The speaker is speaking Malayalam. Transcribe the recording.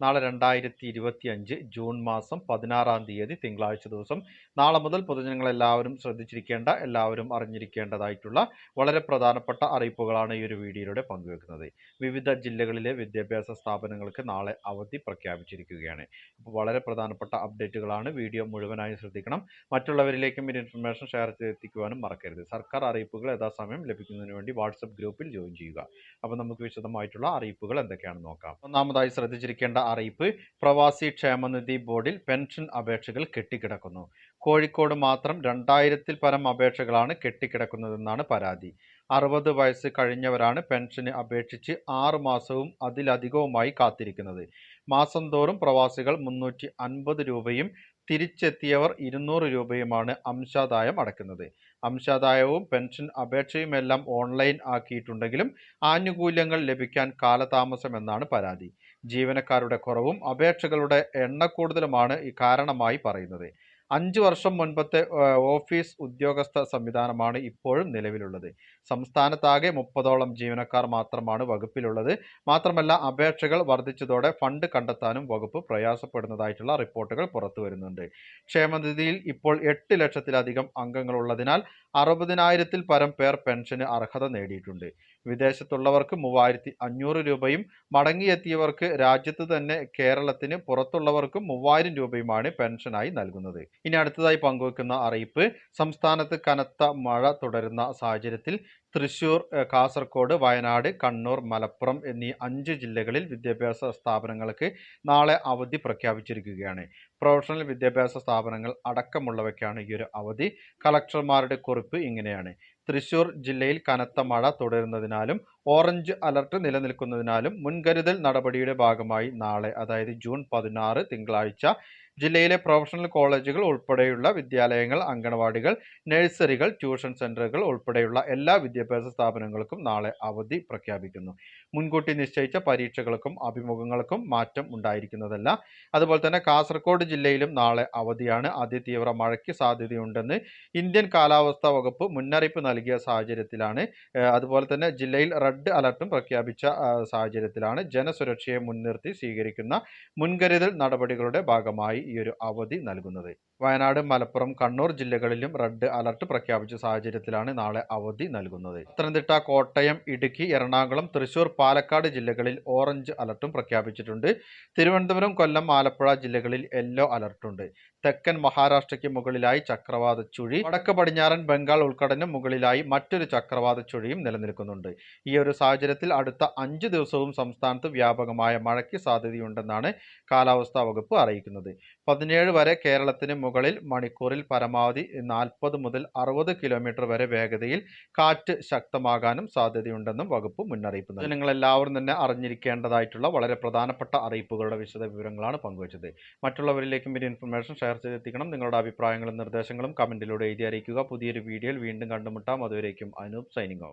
നാളെ രണ്ടായിരത്തി ഇരുപത്തി അഞ്ച് ജൂൺ മാസം പതിനാറാം തീയതി തിങ്കളാഴ്ച ദിവസം. നാളെ മുതൽ പൊതുജനങ്ങളെല്ലാവരും ശ്രദ്ധിച്ചിരിക്കേണ്ട എല്ലാവരും അറിഞ്ഞിരിക്കേണ്ടതായിട്ടുള്ള വളരെ പ്രധാനപ്പെട്ട അറിയിപ്പുകളാണ് ഈ ഒരു വീഡിയോയിലൂടെ പങ്കുവെക്കുന്നത്. വിവിധ ജില്ലകളിലെ വിദ്യാഭ്യാസ സ്ഥാപനങ്ങൾക്ക് നാളെ അവധി പ്രഖ്യാപിച്ചിരിക്കുകയാണ്. അപ്പോൾ വളരെ പ്രധാനപ്പെട്ട അപ്ഡേറ്റുകളാണ് വീഡിയോ മുഴുവനായി ശ്രദ്ധിക്കണം. മറ്റുള്ളവരിലേക്കും ഈ ഇൻഫർമേഷൻ ഷെയർ ചെയ്തെത്തിക്കുവാനും മറക്കരുത്. സർക്കാർ അറിയിപ്പുകൾ യഥാസമയം ലഭിക്കുന്നതിന് വേണ്ടി വാട്സപ്പ് ഗ്രൂപ്പിൽ ജോയിൻ ചെയ്യുക. അപ്പോൾ നമുക്ക് വിശദമായിട്ടുള്ള അറിയിപ്പുകൾ എന്തൊക്കെയാണെന്ന് നോക്കാം. ഒന്നാമതായി ശ്രദ്ധിച്ചിരിക്കേണ്ട അറിയിപ്പ് പ്രവാസി ക്ഷേമനിധി ബോർഡിൽ പെൻഷൻ അപേക്ഷകൾ കെട്ടിക്കിടക്കുന്നു. കോഴിക്കോട് മാത്രം രണ്ടായിരത്തിൽ പരം അപേക്ഷകളാണ് കെട്ടിക്കിടക്കുന്നതെന്നാണ് പരാതി. അറുപത് വയസ്സ് കഴിഞ്ഞവരാണ് പെൻഷന് അപേക്ഷിച്ച് ആറ് മാസവും അതിലധികവുമായി കാത്തിരിക്കുന്നത്. മാസം തോറും പ്രവാസികൾ മുന്നൂറ്റി അൻപത് രൂപയും തിരിച്ചെത്തിയവർ ഇരുന്നൂറ് രൂപയുമാണ് അംശാദായം അടക്കുന്നത്. അംശാദായവും പെൻഷൻ അപേക്ഷയുമെല്ലാം ഓൺലൈൻ ആക്കിയിട്ടുണ്ടെങ്കിലും ആനുകൂല്യങ്ങൾ ലഭിക്കാൻ കാലതാമസമെന്നാണ് പരാതി. ജീവനക്കാരുടെ കുറവും അപേക്ഷകളുടെ എണ്ണക്കൂടുതലുമാണ് ഈ കാരണമായി പറയുന്നത്. അഞ്ച് വർഷം മുൻപത്തെ ഓഫീസ് ഉദ്യോഗസ്ഥ സംവിധാനമാണ് ഇപ്പോഴും നിലവിലുള്ളത്. സംസ്ഥാനത്താകെ മുപ്പതോളം ജീവനക്കാർ മാത്രമാണ് വകുപ്പിലുള്ളത്. മാത്രമല്ല അപേക്ഷകൾ വർദ്ധിച്ചതോടെ ഫണ്ട് കണ്ടെത്താനും വകുപ്പ് പ്രയാസപ്പെടുന്നതായിട്ടുള്ള റിപ്പോർട്ടുകൾ പുറത്തു വരുന്നുണ്ട്. ക്ഷേമനിധിയിൽ ഇപ്പോൾ എട്ട് ലക്ഷത്തിലധികം അംഗങ്ങളുള്ളതിനാൽ അറുപതിനായിരത്തിൽ പരം പേർ പെൻഷന് അർഹത നേടിയിട്ടുണ്ട്. വിദേശത്തുള്ളവർക്ക് മൂവായിരത്തി അഞ്ഞൂറ് രൂപയും മടങ്ങിയെത്തിയവർക്ക് രാജ്യത്ത് തന്നെ കേരളത്തിന് പുറത്തുള്ളവർക്കും മൂവായിരം രൂപയുമാണ് പെൻഷനായി നൽകുന്നത്. ഇനി അടുത്തതായി പങ്കുവെക്കുന്ന അറിയിപ്പ് സംസ്ഥാനത്ത് കനത്ത മഴ തുടരുന്ന സാഹചര്യത്തിൽ തൃശൂർ കാസർഗോഡ് വയനാട് കണ്ണൂർ മലപ്പുറം എന്നീ അഞ്ച് ജില്ലകളിൽ വിദ്യാഭ്യാസ സ്ഥാപനങ്ങൾക്ക് നാളെ അവധി പ്രഖ്യാപിച്ചിരിക്കുകയാണ്. പ്രൊഫഷണൽ വിദ്യാഭ്യാസ സ്ഥാപനങ്ങൾ അടക്കമുള്ളവയ്ക്കാണ് ഈ ഒരു അവധി. കളക്ടർമാരുടെ കുറിപ്പ് ഇങ്ങനെയാണ്. തൃശൂർ ജില്ലയിൽ കനത്ത മഴ തുടരുന്നതിനാലും ഓറഞ്ച് അലർട്ട് നിലനിൽക്കുന്നതിനാലും മുൻകരുതൽ നടപടിയുടെ ഭാഗമായി നാളെ അതായത് ജൂൺ പതിനാറ് തിങ്കളാഴ്ച ജില്ലയിലെ പ്രൊഫഷണൽ കോളേജുകൾ ഉൾപ്പെടെയുള്ള വിദ്യാലയങ്ങൾ അങ്കണവാടികൾ നഴ്സറികൾ ട്യൂഷൻ സെന്ററുകൾ ഉൾപ്പെടെയുള്ള എല്ലാ വിദ്യാഭ്യാസ സ്ഥാപനങ്ങൾക്കും നാളെ അവധി പ്രഖ്യാപിക്കുന്നു. മുൻകൂട്ടി നിശ്ചയിച്ച പരീക്ഷകൾക്കും അഭിമുഖങ്ങൾക്കും മാറ്റം ഉണ്ടായിരിക്കുന്നതല്ല. അതുപോലെ തന്നെ കാസർഗോഡ് ജില്ലയിലും നാളെ അവധിയാണ്. അതിതീവ്ര മഴയ്ക്ക് സാധ്യതയുണ്ടെന്ന് ഇന്ത്യൻ കാലാവസ്ഥാ വകുപ്പ് മുന്നറിയിപ്പ് നൽകിയ സാഹചര്യത്തിലാണ്. അതുപോലെ തന്നെ ജില്ലയിൽ റെഡ് അലർട്ടും പ്രഖ്യാപിച്ച സാഹചര്യത്തിലാണ് ജനസുരക്ഷയെ മുൻനിർത്തി സ്വീകരിക്കുന്ന മുൻകരുതൽ നടപടികളുടെ ഭാഗമായി ഈ ഒരു അവധി നൽകുന്നത്. വയനാട് മലപ്പുറം കണ്ണൂർ ജില്ലകളിലും റെഡ് അലർട്ട് പ്രഖ്യാപിച്ച സാഹചര്യത്തിലാണ് നാളെ അവധി നൽകുന്നത്. പത്തനംതിട്ട കോട്ടയം ഇടുക്കി എറണാകുളം തൃശൂർ പാലക്കാട് ജില്ലകളിൽ ഓറഞ്ച് അലർട്ടും പ്രഖ്യാപിച്ചിട്ടുണ്ട്. തിരുവനന്തപുരം കൊല്ലം ആലപ്പുഴ ജില്ലകളിൽ യെല്ലോ അലർട്ടുണ്ട്. തെക്കൻ മഹാരാഷ്ട്രയ്ക്ക് മുകളിലായി ചക്രവാത ചുഴി. വടക്ക് പടിഞ്ഞാറൻ ബംഗാൾ ഉൾക്കടലിന് മുകളിലായി മറ്റൊരു ചക്രവാത ചുഴിയും നിലനിൽക്കുന്നുണ്ട്. ഈ സാഹചര്യത്തിൽ അടുത്ത അഞ്ച് ദിവസവും സംസ്ഥാനത്ത് വ്യാപകമായ മഴയ്ക്ക് സാധ്യതയുണ്ടെന്നാണ് കാലാവസ്ഥാ വകുപ്പ് അറിയിക്കുന്നത്. പതിനേഴ് വരെ കേരളത്തിന് മുകളിൽ മണിക്കൂറിൽ പരമാവധി നാൽപ്പത് മുതൽ അറുപത് കിലോമീറ്റർ വരെ വേഗതയിൽ കാറ്റ് ശക്തമാകാനും സാധ്യതയുണ്ടെന്നും വകുപ്പ് മുന്നറിയിപ്പ് നിങ്ങൾ എല്ലാവരും തന്നെ അറിഞ്ഞിരിക്കേണ്ടതായിട്ടുള്ള വളരെ പ്രധാനപ്പെട്ട അറിയിപ്പുകളുടെ വിശദ വിവരങ്ങളാണ് പങ്കുവച്ചത്. മറ്റുള്ളവരിലേക്കും ഈ ഇൻഫർമേഷൻ ഷെയർ ചെയ്തെത്തിക്കണം. നിങ്ങളുടെ അഭിപ്രായങ്ങളും നിർദ്ദേശങ്ങളും കമന്റിലൂടെ എഴുതി അറിയിക്കുക. പുതിയൊരു വീഡിയോയിൽ വീണ്ടും കണ്ടുമുട്ടാം. അതുവരേക്കും അനൂപ് സൈനിങ് ഓഫ്.